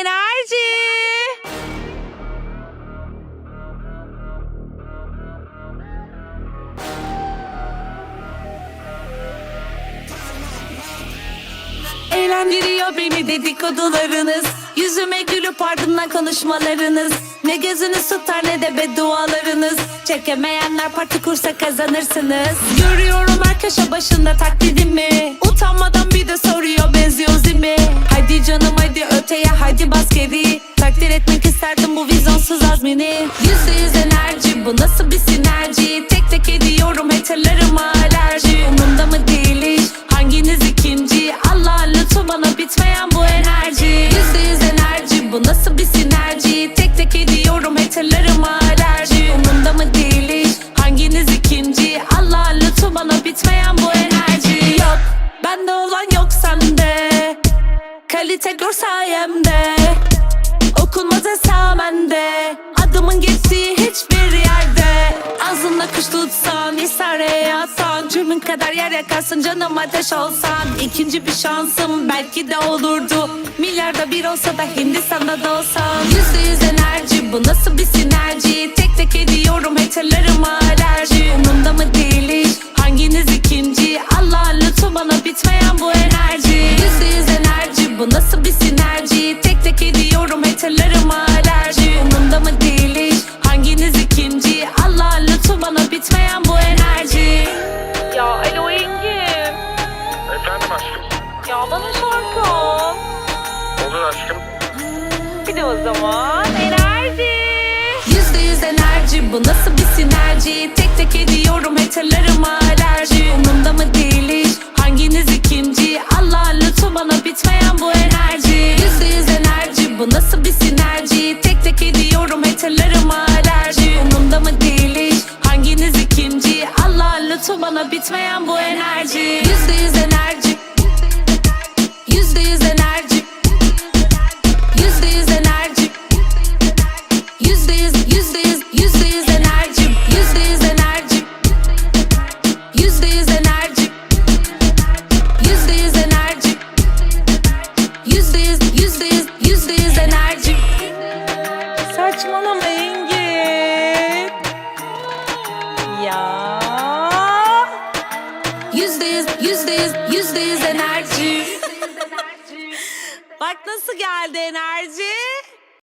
enerji. Eğlendiriyor beni dedikodularınız. Yüzüme gülüp ardından konuşmalarınız. Ne gözünüz tutar ne de beddualarınız. Çekemeyenler parti kursa kazanırsınız. Görüyorum her köşe başında taklidimi vizyonsuz azmini. Yüzde yüz enerji. Bu nasıl bir sinerji? Tek tek ediyorum haterlarıma alerji. Umumda mı değil iş? Hanginiz ikinci? Allah lütfu bana bitmeyen bu enerji. Yüzde yüz enerji. Bu nasıl bir sinerji? Tek tek ediyorum haterlarıma alerji. Umumda mı değil iş? Hanginiz ikinci? Allah lütfu bana bitmeyen bu enerji. Yok. Bende olan yok sende. Kalite gör sayemde. Okunmaz esamende Cürmün kadar yer yakarsın canım ateş olsan. İkinci bir şansım belki de olurdu. Milyarda bir olsa da Hindistan'da da olsam Yüzde yüz enerji bu nasıl bir sinerji? Tek tek ediyorum haterlarıma alerji. Umumda mı değil iş hanginiz ikinci? Allah lütfu bana bitmeyen bu enerji. Yüzde yüz enerji bu nasıl bir sinerji aşkım. Ya bana şarkı. Olur aşkım. Bir de o zaman enerji. Yüzde yüz enerji bu nasıl bir sinerji Tek tek ediyorum haterlarıma alerji Umumda mı değil hanginiz ikinci Allah lütfu bana bitmeyen bu enerji Yüzde yüz enerji bu nasıl bir sinerji Tek tek ediyorum haterlarıma alerji Umumda mı değil hanginiz ikinci Allah lütfu bana bitmeyen bu enerji Yüzde Ya. Yüzde yüz, yüzde yüz, yüzde yüz enerji Bak nasıl geldi enerji